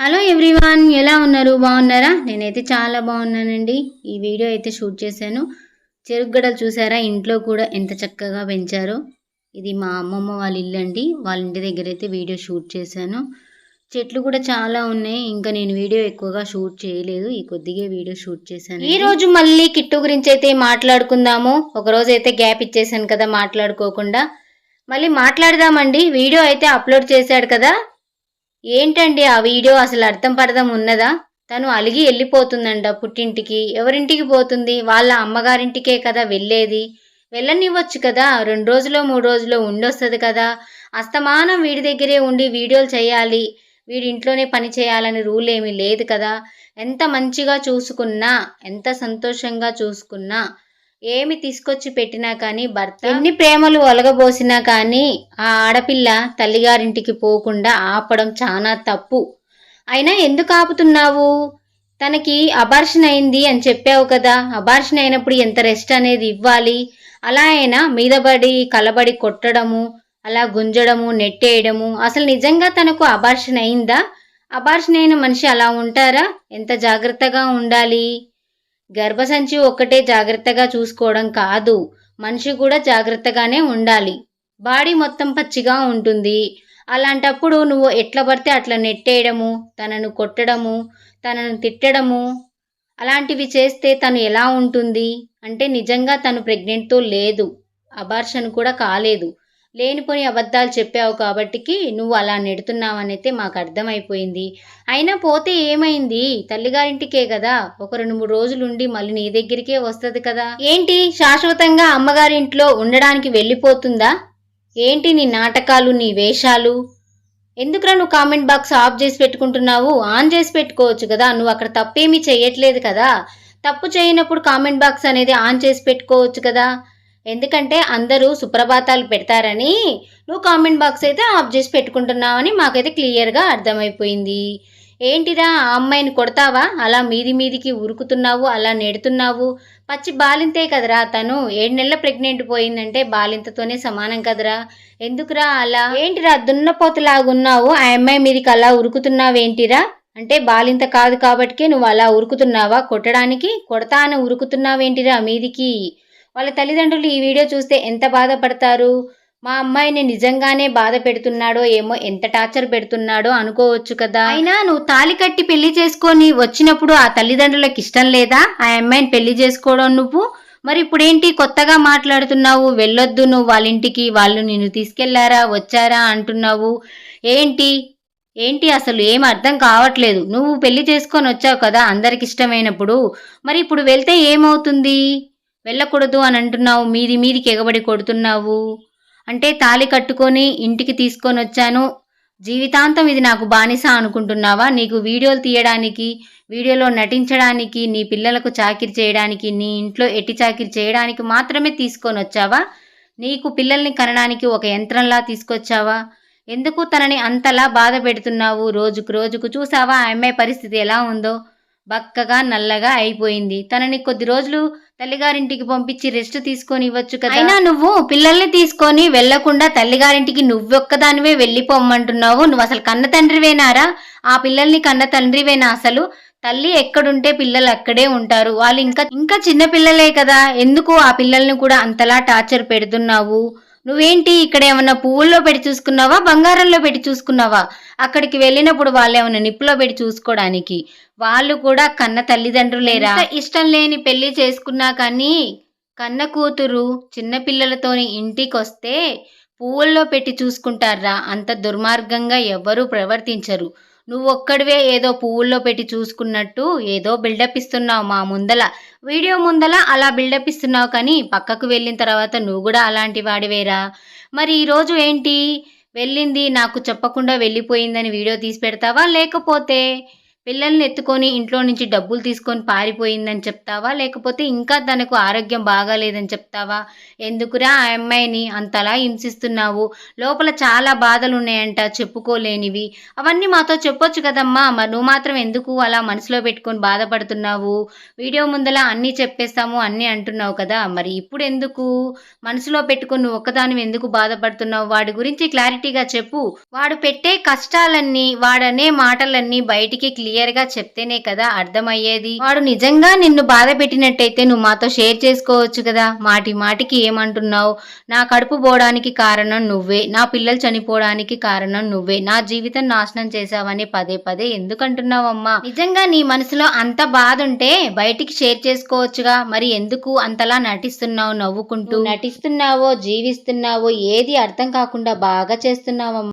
Hello everyone ఎలా ఉన్నారు? బాగున్నారా? నేనైతే చాలా బాగున్నానండి. ఈ వీడియో అయితే షూట్ చేశాను. చెరుకుగడలు చూసారా? ఇంట్లో కూడా ఎంత చక్కగా పెంచారో. ఇది మా అమ్మమ్మ వాళ్ళ ఇల్లు అండి. వాళ్ళ ఇంటి దగ్గర అయితే వీడియో షూట్ చేశాను. చెట్లు కూడా చాలా ఉన్నాయి. ఇంకా నేను వీడియో ఎక్కువగా షూట్ చేయలేదు. ఈ కొద్దిగా వీడియో షూట్ చేశాను ఈ రోజు మళ్ళీ కిట్టు గురించి అయితే మాట్లాడుకుందాము. ఒక రోజు అయితే గ్యాప్ ఇచ్చేసాను కదా మాట్లాడుకోకుండా. మళ్ళీ మాట్లాడదామండి. వీడియో అయితే అప్లోడ్ చేశాడు కదా. ఏంటండి ఆ వీడియో? అసలు అర్థం పడదాం ఉన్నదా? తను అలిగి వెళ్ళిపోతుందంట పుట్టింటికి. ఎవరింటికి పోతుంది? వాళ్ళ అమ్మగారింటికే కదా వెళ్ళేది. వెళ్ళనివ్వచ్చు కదా? రెండు రోజులో మూడు రోజులో ఉండొస్తుంది కదా? అస్తమానం వీడి దగ్గరే ఉండి వీడియోలు చేయాలి. వీడి ఇంట్లోనే పని చేయాలని రూల్ ఏమీ లేదు కదా? ఎంత మంచిగా చూసుకున్నా ఎంత సంతోషంగా చూసుకున్నా ఏమి తీసుకొచ్చి పెట్టినా కానీ భర్త ఎన్ని ప్రేమలు ఒలగబోసినా కానీ ఆ ఆడపిల్ల తల్లిగారింటికి పోకుండా ఆపడం చాలా తప్పు. అయినా ఎందుకు ఆపుతున్నావు? తనకి అబార్షన్ అయింది అని చెప్పావు కదా. అబార్షన్ అయినప్పుడు ఎంత రెస్ట్ అనేది ఇవ్వాలి? అలా అయినా మీదబడి కలబడి కొట్టడము అలా గుంజడము నెట్టేయడము అసలు నిజంగా తనకు అబార్షన్ అయిందా? అబార్షన్ అయిన మనిషి అలా ఉంటారా? ఎంత జాగ్రత్తగా ఉండాలి? గర్భసంచి ఒక్కటే జాగ్రత్తగా చూసుకోవడం కాదు. మనిషి కూడా జాగ్రత్తగానే ఉండాలి. బాడీ మొత్తం పచ్చిగా ఉంటుంది. అలాంటప్పుడు నువ్వు ఎట్లా పడితే అట్లా నెట్టేయడము తనను కొట్టడము తనను తిట్టడము అలాంటివి చేస్తే తను ఎలా ఉంటుంది? అంటే నిజంగా తను ప్రెగ్నెంట్తో లేదు. అబార్షన్ కూడా కాలేదు. లేనిపోని అబద్ధాలు చెప్పావు కాబట్టికి నువ్వు అలా నెడుతున్నావనైతే మాకు అర్థమైపోయింది. అయినా పోతే ఏమైంది? తల్లిగారింటికే కదా. ఒక రెండు మూడు రోజులు ఉండి మళ్ళీ నీ దగ్గరికే వస్తుంది కదా. ఏంటి? శాశ్వతంగా అమ్మగారింట్లో ఉండడానికి వెళ్ళిపోతుందా? ఏంటి నీ నాటకాలు నీ వేషాలు? ఎందుకురా నువ్వు కామెంట్ బాక్స్ ఆఫ్ చేసి పెట్టుకుంటున్నావు? ఆన్ చేసి పెట్టుకోవచ్చు కదా. నువ్వు అక్కడ తప్పేమీ చేయట్లేదు కదా. తప్పు చేయనప్పుడు కామెంట్ బాక్స్ అనేది ఆన్ చేసి పెట్టుకోవచ్చు కదా. ఎందుకంటే అందరూ సుప్రభాతాలు పెడతారని నువ్వు కామెంట్ బాక్స్ అయితే ఆఫ్ చేసి పెట్టుకుంటున్నావని మాకైతే క్లియర్గా అర్థమైపోయింది. ఏంటిరా ఆ అమ్మాయిని కొడతావా? అలా మీది మీదికి ఉరుకుతున్నావు అలా నెడుతున్నావు. పచ్చి బాలింతే కదరా తను. ఏడు నెలల ప్రెగ్నెంట్ పోయిందంటే బాలింతతోనే సమానం కదరా. ఎందుకురా అలా? ఏంటిరా దున్నపోతలాగున్నావు? ఆ అమ్మాయి మీదికి అలా ఉరుకుతున్నావేంటిరా? అంటే బాలింత కాదు కాబట్టికే నువ్వు అలా ఉరుకుతున్నావా? కొట్టడానికి? కొడతా అని ఉరుకుతున్నావేంటిరా మీదికి? వాళ్ళ తల్లిదండ్రులు ఈ వీడియో చూస్తే ఎంత బాధపడతారు? మా అమ్మాయిని నిజంగానే బాధ పెడుతున్నాడో ఏమో ఎంత టార్చర్ పెడుతున్నాడో అనుకోవచ్చు కదా. అయినా నువ్వు తాలి కట్టి పెళ్ళి చేసుకొని వచ్చినప్పుడు ఆ తల్లిదండ్రులకు ఇష్టం లేదా? ఆ అమ్మాయిని పెళ్ళి చేసుకోవడం నువ్వు? మరి ఇప్పుడేంటి కొత్తగా మాట్లాడుతున్నావు? వెళ్ళొద్దు నువ్వు వాళ్ళ ఇంటికి వాళ్ళు నిన్ను తీసుకెళ్ళారా వచ్చారా అంటున్నావు? ఏంటి? ఏంటి అసలు ఏం అర్థం కావట్లేదు. నువ్వు పెళ్ళి చేసుకొని వచ్చావు కదా అందరికి ఇష్టమైనప్పుడు. మరి ఇప్పుడు వెళ్తే ఏమవుతుంది? వెళ్ళకూడదు అని అంటున్నావు మీది మీదికి ఎగబడి కొడుతున్నావు. అంటే తాళి కట్టుకొని ఇంటికి తీసుకొని వచ్చాను. జీవితాంతం ఇది నాకు బానిస అనుకుంటున్నావా? నీకు వీడియోలు తీయడానికి వీడియోలో నటించడానికి నీ పిల్లలకు చాకిరి చేయడానికి నీ ఇంట్లో ఎట్టి చాకిరి చేయడానికి మాత్రమే తీసుకొని వచ్చావా? నీకు పిల్లల్ని కనడానికి ఒక యంత్రంలా తీసుకొచ్చావా? ఎందుకు తనని అంతలా బాధ పెడుతున్నావు? రోజుకు రోజుకు చూసావా? ఆ అమ్మాయి పరిస్థితి ఎలా ఉందో? బక్కగా నల్లగా అయిపోయింది. తనని కొద్ది రోజులు తల్లిగారింటికి పంపించి రెస్ట్ తీసుకొని ఇవ్వచ్చు కదా? అయినా నువ్వు పిల్లల్ని తీసుకొని వెళ్ళకుండా తల్లిగారింటికి నువ్వొక్కదానివే వెళ్ళిపోమ్మంటున్నావు. నువ్వు అసలు కన్న తండ్రివేనారా? ఆ పిల్లల్ని కన్న తండ్రివేనా అసలు? తల్లి ఎక్కడుంటే పిల్లలు అక్కడే ఉంటారు. వాళ్ళు ఇంకా ఇంకా చిన్న పిల్లలే కదా. ఎందుకు ఆ పిల్లల్ని కూడా అంతలా టార్చర్ పెడుతున్నావు? నువ్వేంటి ఇక్కడ ఏమన్నా పువ్వుల్లో పెట్టి చూసుకున్నావా? బంగారంలో పెట్టి చూసుకున్నావా? అక్కడికి వెళ్ళినప్పుడు వాళ్ళు ఏమైనా నిప్పులో పెట్టి చూసుకోవడానికి. వాళ్ళు కూడా కన్న తల్లిదండ్రులేరా? ఇష్టం లేని పెళ్ళి చేసుకున్నా కానీ కన్న కూతురు చిన్నపిల్లలతోని ఇంటికొస్తే ఇంటికి వస్తే పువ్వుల్లో పెట్టి చూసుకుంటారా? అంత దుర్మార్గంగా ఎవ్వరూ ప్రవర్తించరు. నువ్వు ఒక్కడివే ఏదో పువ్వుల్లో పెట్టి చూసుకున్నట్టు ఏదో బిల్డప్ ఇస్తున్నావు మా ముందల. వీడియో ముందల అలా బిల్డప్ ఇస్తున్నావు కానీ పక్కకు వెళ్ళిన తర్వాత నువ్వు కూడా అలాంటి వాడివేరా? మరి ఈరోజు ఏంటి? వెళ్ళింది నాకు చెప్పకుండా వెళ్ళిపోయిందని వీడియో తీసి పెడతావా? లేకపోతే పిల్లల్ని ఎత్తుకొని ఇంట్లో నుంచి డబ్బులు తీసుకొని పారిపోయిందని చెప్తావా? లేకపోతే ఇంకా తనకు ఆరోగ్యం బాగాలేదని చెప్తావా? ఎందుకురా ఆ అమ్మాయిని అంతలా హింసిస్తున్నావు? లోపల చాలా బాధలు ఉన్నాయంట చెప్పుకోలేనివి. అవన్నీ మాతో చెప్పొచ్చు కదమ్మా. మరి నువ్వు మాత్రం ఎందుకు అలా మనసులో పెట్టుకొని బాధపడుతున్నావు? వీడియో ముందల అన్నీ చెప్పేస్తాము అన్నీ అంటున్నావు కదా. మరి ఇప్పుడు ఎందుకు? మనసులో పెట్టుకొని నువ్వు ఒక్కదాని ఎందుకు బాధపడుతున్నావు? వాడి గురించి క్లారిటీగా చెప్పు. వాడు పెట్టే కష్టాలన్నీ వాడనే మాటలన్నీ బయటికి క్లియర్ గా చెప్తేనే కదా అర్థమయ్యేది. వాడు నిజంగా నిన్ను బాధ పెట్టినట్టయితే నువ్వు మాతో షేర్ చేసుకోవచ్చు కదా. మాటి మాటికి ఏమంటున్నావు? నా కడుపు పోవడానికి కారణం నువ్వే. నా పిల్లలు చనిపోవడానికి కారణం నువ్వే. నా జీవితం నాశనం చేశావని పదే పదే ఎందుకంటున్నావమ్మా? నిజంగా నీ మనసులో అంత బాధ ఉంటే బయటికి షేర్ చేసుకోవచ్చుగా. మరి ఎందుకు అంతలా నటిస్తున్నావు నవ్వుకుంటూ? నటిస్తున్నావో జీవిస్తున్నావో ఏది అర్థం కాకుండా బాగా చేస్తున్నావమ్మా?